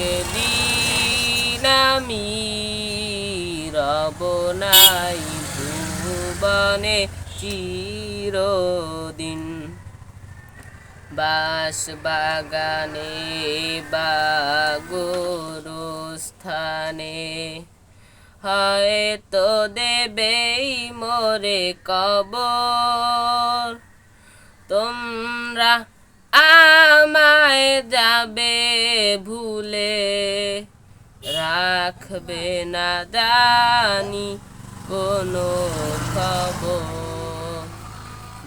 একদিন আমি রব নাই ভুবনে চিরদিন? বাস বাগানে বা গোরস্থানে। হয়তো দেবেই মোরে কবর। তোমরা আমায় যাবে ভুলে রাখবে না জানি কোনো খবর।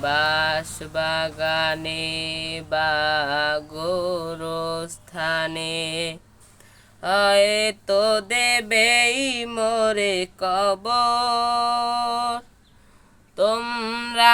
বাস বাগানে বা গোরস্থানে হয়তো দেবেই মোরে কবর। তোমরা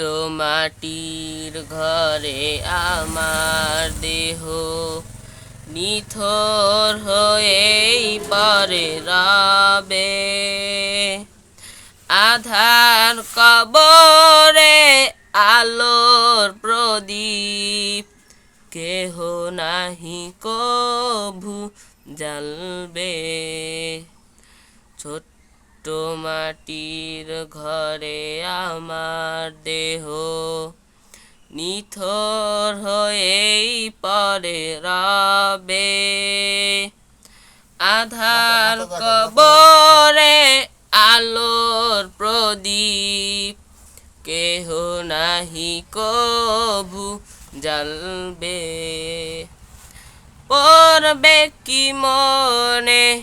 মাটির ঘরে আমার দেহ নিথর হয়েই পরে রবে। আধার কবরে আলোর প্রদীপ, কেহ নাহি কভু জ্বালবে। ছোট্ট মাটির ঘরে আমার দেহ নিথর হয়েই পরে রবে। আধার কবরে আলোর প্রদীপ কেহ নাহি কভু জ্বালবে। পড়বে কি মনে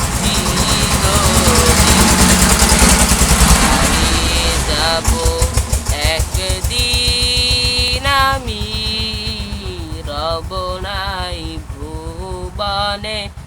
I'm ne